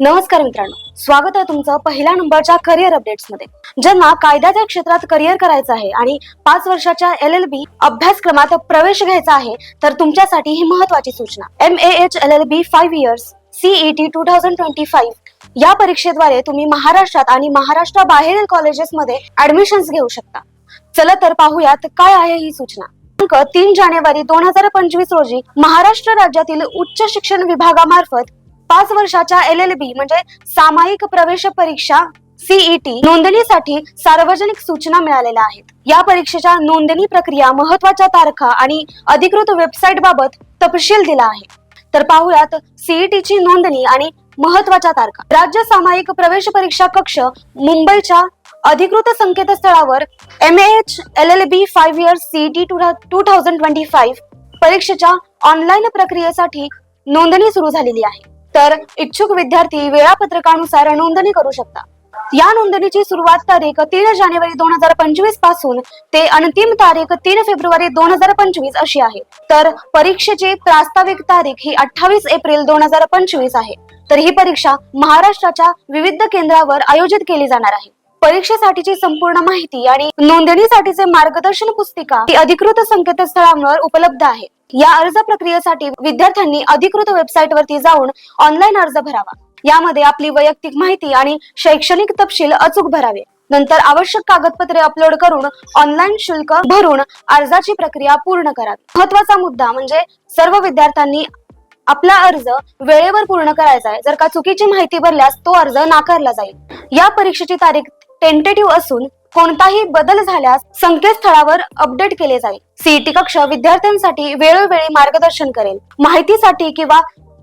नमस्कार मित्रांनो. स्वागत आहे तुमचं पहिल्या नंबरच्या करिअर अपडेट्समध्ये. ज्यांना कायद्याच्या क्षेत्रात करिअर करायचं आहे आणि पाच वर्षाच्या एल एल बी अभ्यासक्रमात प्रवेश घ्यायचा आहे तर तुमच्यासाठी ही महत्वाची सूचना. M A H L L B five years CET two thousand twenty five या परीक्षेद्वारे तुम्ही महाराष्ट्रात आणि महाराष्ट्राबाहेरील कॉलेजेसमध्ये ऍडमिशन्स घेऊ शकता. चला तर पाहूयात काय आहे ही सूचना. तीन जानेवारी दोन हजार पंचवीस रोजी महाराष्ट्र राज्यातील उच्च शिक्षण विभागामार्फत पाच वर्षाच्या एल एल बी म्हणजे सामायिक प्रवेश परीक्षा सीईटी नोंदणीसाठी सार्वजनिक सूचना मिळालेल्या आहेत. या परीक्षेच्या नोंदणी प्रक्रिया महत्त्वाच्या तारखा आणि अधिकृत वेबसाईट बाबत तपशील दिला आहे. तर पाहुयात सीईटीची नोंदणी आणि महत्त्वाच्या तारखा. राज्य सामायिक प्रवेश परीक्षा कक्ष मुंबईच्या अधिकृत संकेतस्थळावर M H L L B five year CET two thousand twenty five परीक्षेच्या ऑनलाईन प्रक्रियेसाठी नोंदणी सुरू झालेली आहे. तर इच्छुक विद्यार्थी वेळापत्रकानुसार नोंदणी करू शकता. या नोंदणीची सुरुवात तारीख तीन जानेवारी दोन हजार पंचवीसपासून ते अंतिम तारीख तीन फेब्रुवारी दोन हजार पंचवीस अशी आहे. तर परीक्षेची प्रास्ताविक तारीख ही अठ्ठावीस एप्रिल दोन हजार पंचवीस आहे. तर ही परीक्षा महाराष्ट्राच्या विविध केंद्रावर आयोजित केली जाणार आहे. परीक्षेसाठीची संपूर्ण माहिती आणि नोंदणीसाठीचे मार्गदर्शन पुस्तिका ही अधिकृत संकेतस्थळांवर उपलब्ध आहे. या अर्ज प्रक्रियेसाठी विद्यार्थ्यांनी अधिकृत वेबसाईट वरती जाऊन ऑनलाईन अर्ज भरावा. यामध्ये आपली वैयक्तिक माहिती आणि शैक्षणिक तपशील अचूक भरावे. नंतर आवश्यक कागदपत्रे अपलोड करून ऑनलाईन शुल्क भरून अर्जाची प्रक्रिया पूर्ण करावी. महत्त्वाचा मुद्दा म्हणजे सर्व विद्यार्थ्यांनी आपला अर्ज वेळेवर पूर्ण करायचा आहे. जर का चुकीची माहिती भरल्यास तो अर्ज नाकारला जाईल. या परीक्षेची तारीख टेंटेटिव्ह असून कोणताही बदल झाल्यास संकेतस्थळावर अपडेट केले जाईल. सीईटी कक्ष विद्यार्थ्यांसाठी वेळोवेळी मार्गदर्शन करेल. माहितीसाठी किंवा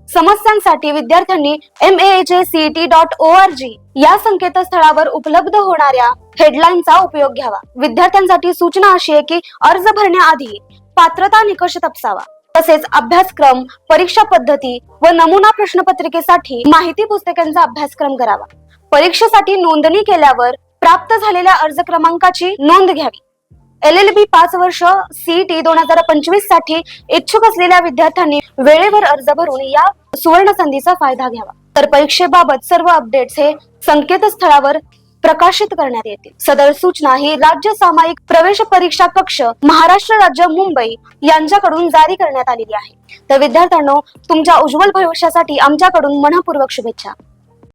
समस्यांसाठी विद्यार्थ्यांनी M A CET dot O R G या संकेतस्थळावर उपलब्ध होणाऱ्या हेडलाईनचा उपयोग घ्यावा. विद्यार्थ्यांसाठी सूचना अशी आहे की अर्ज भरण्याआधी पात्रता निकष तपासावा. तसेच अभ्यासक्रम परीक्षा पद्धती व नमुना प्रश्नपत्रिकेसाठी माहिती पुस्तकांचा अभ्यासक्रम करावा. परीक्षेसाठी नोंदणी केल्यावर प्राप्त झालेल्या अर्ज क्रमांकाची नोंद घ्यावी. एल एल बी पाच वर्ष सीईटी दोन हजार पंचवीससाठी इच्छुक असलेल्या विद्यार्थ्यांनी वेळेवर अर्ज भरून या सुवर्ण संधीचा फायदा घ्यावा. तर परीक्षेबाबत सर्व अपडेट्स हे संकेतस्थळावर प्रकाशित करण्यात येतील. सदर सूचना ही राज्य सामायिक प्रवेश परीक्षा कक्ष महाराष्ट्र राज्य मुंबई यांच्याकडून जारी करण्यात आलेली आहे. तर विद्यार्थ्यांनो तुमच्या उज्ज्वल भविष्यासाठी आमच्याकडून मनपूर्वक शुभेच्छा.